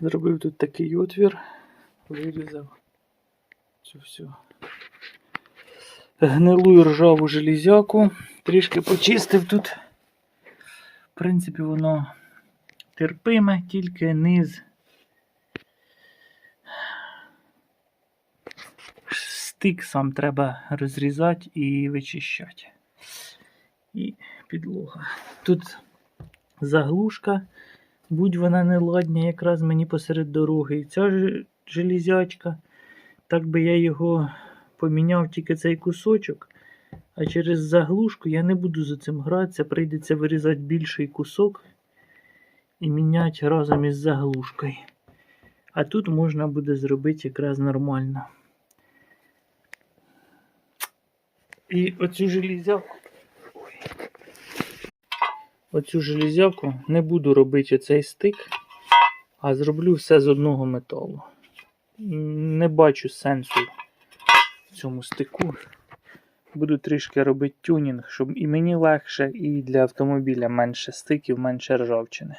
Зробив тут такий отвір, вирізав цю всю гнилу і ржаву железяку. Трішки почистив тут. В принципі, воно терпиме, тільки низ. Стик сам треба розрізати і вичищати. І підлога. Тут заглушка, будь вона не ладня, якраз мені посеред дороги. І ця ж железячка. Так би я його поміняв тільки цей кусочок. А через заглушку я не буду за цим гратися, прийдеться вирізати більший кусок і міняти разом із заглушкою. А тут можна буде зробити якраз нормально. І оцю железяку. Оцю железяку не буду робити оцей стик, а зроблю все з одного металу. Не бачу сенсу в цьому стику. Буду трішки робити тюнінг, щоб і мені легше, і для автомобіля менше стиків, менше ржавчини.